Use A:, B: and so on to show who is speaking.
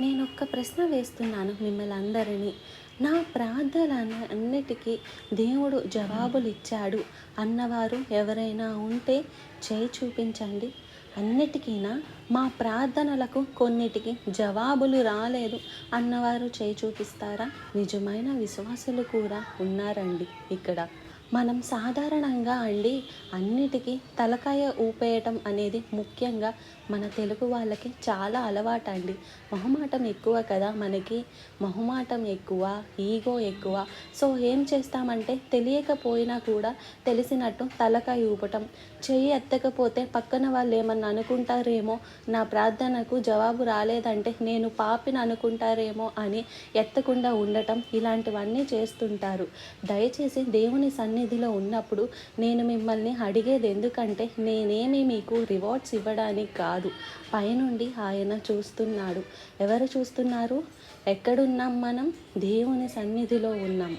A: నేను ఒక్క ప్రశ్న వేస్తున్నాను మిమ్మల్ని అందరినీ. నా ప్రార్థన అన్నిటికీ దేవుడు జవాబులు ఇచ్చాడు అన్నవారు ఎవరైనా ఉంటే చేయి చూపించండి. అన్నిటికీనా? మా ప్రార్థనలకు కొన్నిటికి జవాబులు రాలేదు. అన్నవారు చేయి చూపిస్తారా? నిజమైన విశ్వాసులు కూడా ఉన్నారండి ఇక్కడ. మనం సాధారణంగా అండి అన్నిటికీ తలకాయ ఊపేయటం అనేది ముఖ్యంగా మన తెలుగు వాళ్ళకి చాలా అలవాటు అండి మొహమాటం ఎక్కువ కదా మనకి. మొహమాటం ఎక్కువ ఈగో ఎక్కువ. సో ఏం చేస్తామంటే తెలియకపోయినా కూడా తెలిసినట్టు తలకాయ ఊపటం. చెయ్యి ఎత్తకపోతే పక్కన వాళ్ళు ఏమన్నా అనుకుంటారేమో నా ప్రార్థనకు జవాబు రాలేదంటే నేను పాపిని అనుకుంటారేమో అని ఎత్తకుండా ఉండటం ఇలాంటివన్నీ చేస్తుంటారు. దయచేసి దేవుని సన్ని సన్నిధిలో ఉన్నప్పుడు నేను మిమ్మల్ని అడిగేది ఎందుకంటే నేనేమి మీకు రివార్డ్స్ ఇవ్వడానికి కాదు. పైనుండి ఆయన చూస్తున్నాడు. ఎవరు చూస్తున్నారు? ఎక్కడున్నాం మనం? దేవుని సన్నిధిలో ఉన్నాం.